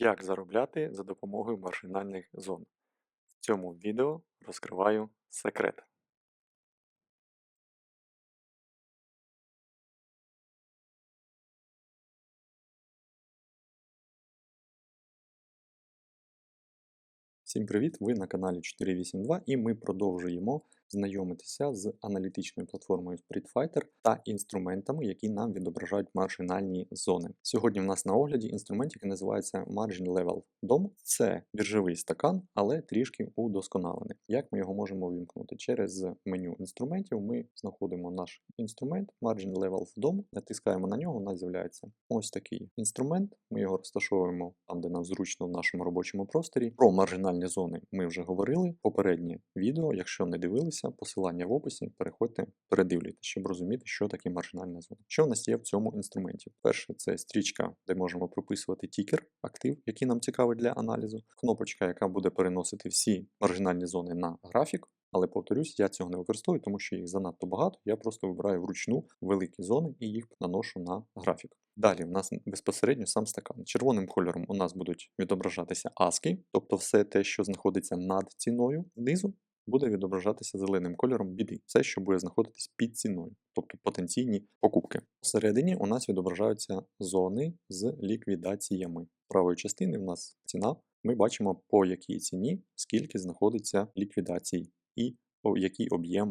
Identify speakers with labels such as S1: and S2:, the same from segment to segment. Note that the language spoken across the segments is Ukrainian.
S1: Як заробляти за допомогою маржинальних зон? В цьому відео розкриваю секрет. Всім привіт! Ви на каналі 482 і ми продовжуємо знайомитися з аналітичною платформою SpreadFighter та інструментами, які нам відображають маржинальні зони. Сьогодні в нас на огляді інструмент, який називається Margin Level DOM. Це біржовий стакан, але трішки удосконалений. Як ми його можемо вімкнути? Через меню інструментів ми знаходимо наш інструмент Margin Level DOM, натискаємо на нього, у нас з'являється ось такий інструмент. Ми його розташовуємо там, де нам зручно в нашому робочому просторі. Про маржинальні зони ми вже говорили. Попереднє відео, якщо не дивилися, посилання в описі, переходьте, передивлюйте, щоб розуміти, що таке маржинальна зона. Що в нас є в цьому інструменті? Перше, це стрічка, де можемо прописувати тікер, актив, який нам цікавий для аналізу, кнопочка, яка буде переносити всі маржинальні зони на графік. Але повторюсь, я цього не використовую, тому що їх занадто багато. Я просто вибираю вручну великі зони і їх наношу на графік. Далі в нас безпосередньо сам стакан. Червоним кольором у нас будуть відображатися аски, тобто все те, що знаходиться над ціною знизу, буде відображатися зеленим кольором біди. Все, що буде знаходитись під ціною, тобто потенційні покупки. Всередині у нас відображаються зони з ліквідаціями. Правої частини в нас ціна. Ми бачимо, по якій ціні, скільки знаходиться ліквідацій і який об'єм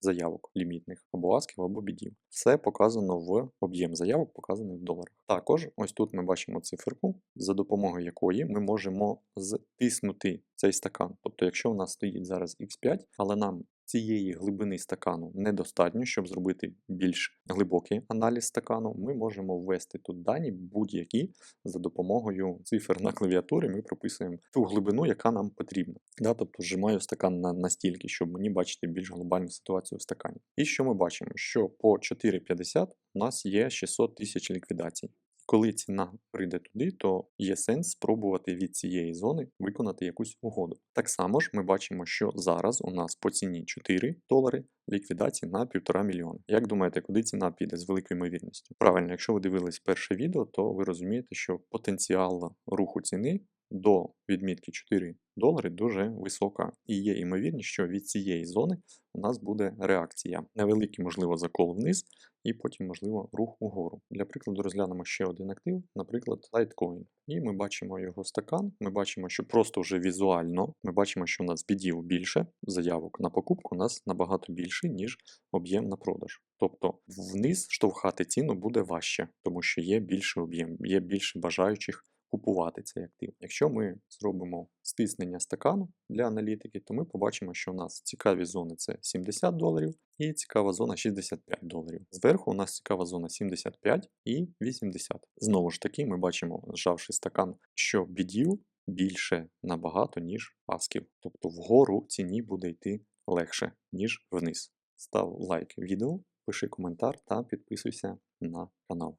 S1: заявок лімітних або асків, або бідів. Все показано в об'єм заявок, показаний в доларах. Також ось тут ми бачимо циферку, за допомогою якої ми можемо затиснути цей стакан. Тобто, якщо у нас стоїть зараз X5, але нам цієї глибини стакану недостатньо, щоб зробити більш глибокий аналіз стакану, ми можемо ввести тут дані будь-які за допомогою цифр на клавіатурі. Ми прописуємо ту глибину, яка нам потрібна. Да, Тобто зжимаю стакан на настільки, щоб мені бачити більш глобальну ситуацію в стакані. І що ми бачимо? Що по 4,50 у нас є 600 тисяч ліквідацій. Коли ціна прийде туди, то є сенс спробувати від цієї зони виконати якусь угоду. Так само ж ми бачимо, що зараз у нас по ціні 4 долари ліквідації на 1,5 мільйона. Як думаєте, куди ціна піде з великою ймовірністю? Правильно, якщо ви дивились перше відео, то ви розумієте, що потенціал руху ціни до відмітки 4 долари дуже висока. І є ймовірність, що від цієї зони у нас буде реакція. Невеликий, можливо, закол вниз, і потім, можливо, рух угору. Для прикладу, розглянемо ще один актив, наприклад, Litecoin. І ми бачимо його стакан. Ми бачимо, що просто вже візуально ми бачимо, що у нас бідів більше, заявок на покупку у нас набагато більше, ніж об'єм на продаж. Тобто вниз штовхати ціну буде важче, тому що є більший об'єм, є більше бажаючих купувати цей актив. Якщо ми зробимо стиснення стакану для аналітики, то ми побачимо, що у нас цікаві зони це 70 доларів і цікава зона 65 доларів. Зверху у нас цікава зона 75 і 80. Знову ж таки, ми бачимо, зжавши стакан, що бідів більше набагато, ніж асків. Тобто вгору ціні буде йти легше, ніж вниз. Став лайк відео, пиши коментар та підписуйся на канал.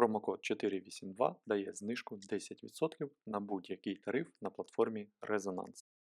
S1: Промокод 482 дає знижку 10% на будь-який тариф на платформі Резонанс.